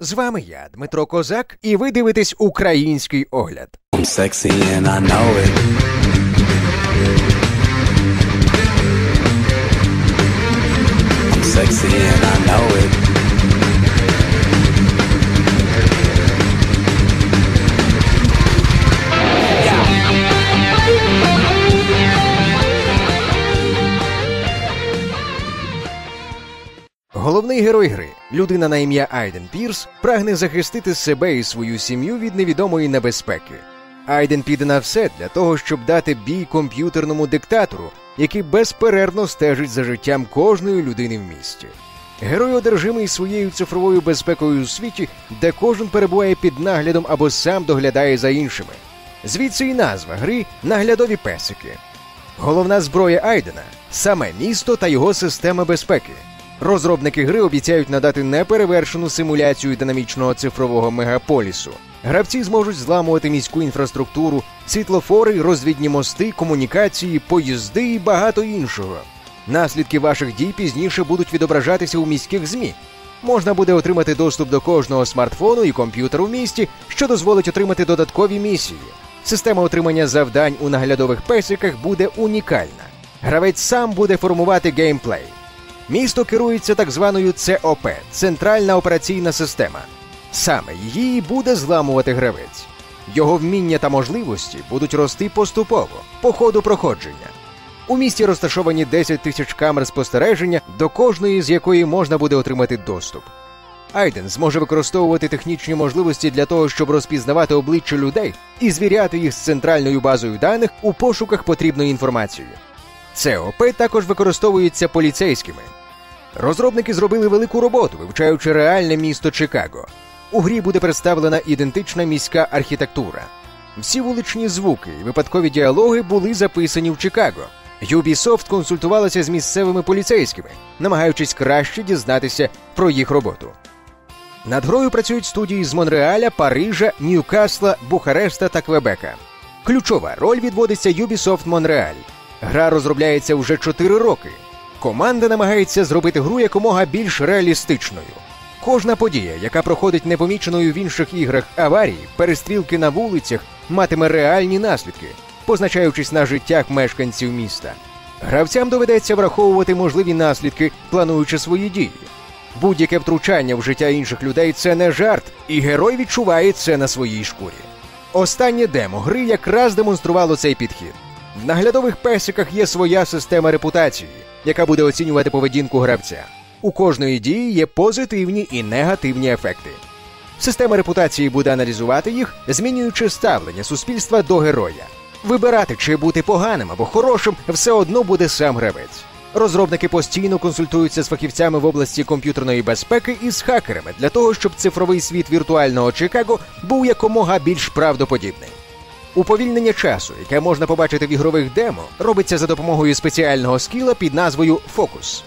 З вами я, Дмитро Козак, і ви дивитесь український огляд. I'm sexy and I know it. Головний герой гри, людина на ім'я Айден Пірс, прагне захистити себе і свою сім'ю від невідомої небезпеки. Айден піде на все для того, щоб дати бій комп'ютерному диктатору, який безперервно стежить за життям кожної людини в місті. Герой одержимий своєю цифровою безпекою у світі, де кожен перебуває під наглядом або сам доглядає за іншими. Звідси і назва гри наглядові песики. Головна зброя Айдена саме місто та його система безпеки. Розробники гри обіцяють надати неперевершену симуляцію динамічного цифрового мегаполісу. Гравці зможуть зламувати міську інфраструктуру, світлофори, розвідні мости, комунікації, поїзди і багато іншого. Наслідки ваших дій пізніше будуть відображатися у міських ЗМІ. Можна буде отримати доступ до кожного смартфону і комп'ютеру в місті, що дозволить отримати додаткові місії. Система отримання завдань у наглядових песиках буде унікальна. Гравець сам буде формувати геймплей. Місто керується так званою ЦОП центральна операційна система. Саме її буде зламувати гравець. Його вміння та можливості будуть рости поступово по ходу проходження. У місті розташовані 10 тисяч камер спостереження, до кожної з якої можна буде отримати доступ. Айден зможе використовувати технічні можливості для того, щоб розпізнавати обличчя людей і звіряти їх з центральною базою даних у пошуках потрібної інформації. ЦОП також використовується поліцейськими. Розробники зробили велику роботу, вивчаючи реальне місто Чикаго. У грі буде представлена ідентична міська архітектура. Всі вуличні звуки і випадкові діалоги були записані в Чикаго. Ubisoft консультувалася з місцевими поліцейськими, намагаючись краще дізнатися про їх роботу. Над грою працюють студії з Монреаля, Парижа, Ньюкасла, Бухареста та Квебека. Ключова роль відводиться Ubisoft Монреаль. Гра розробляється вже 4 роки. Команда намагається зробити гру якомога більш реалістичною. Кожна подія, яка проходить непоміченою в інших іграх аварії, перестрілки на вулицях, матиме реальні наслідки, позначаючись на життях мешканців міста. Гравцям доведеться враховувати можливі наслідки, плануючи свої дії. Будь-яке втручання в життя інших людей це не жарт, і герой відчуває це на своїй шкурі. Останнє демо гри якраз демонструвало цей підхід. В наглядових песиках є своя система репутації, яка буде оцінювати поведінку гравця. У кожної дії є позитивні і негативні ефекти. Система репутації буде аналізувати їх, змінюючи ставлення суспільства до героя. Вибирати, чи бути поганим або хорошим, все одно буде сам гравець. Розробники постійно консультуються з фахівцями в області комп'ютерної безпеки і з хакерами для того, щоб цифровий світ віртуального Чикаго був якомога більш правдоподібний. Уповільнення часу, яке можна побачити в ігрових демо, робиться за допомогою спеціального скіла під назвою Фокус.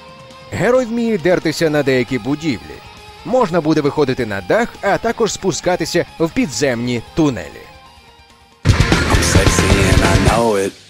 Герой вміє дертися на деякі будівлі. Можна буде виходити на дах, а також спускатися в підземні тунелі. I'm sexy and I know it.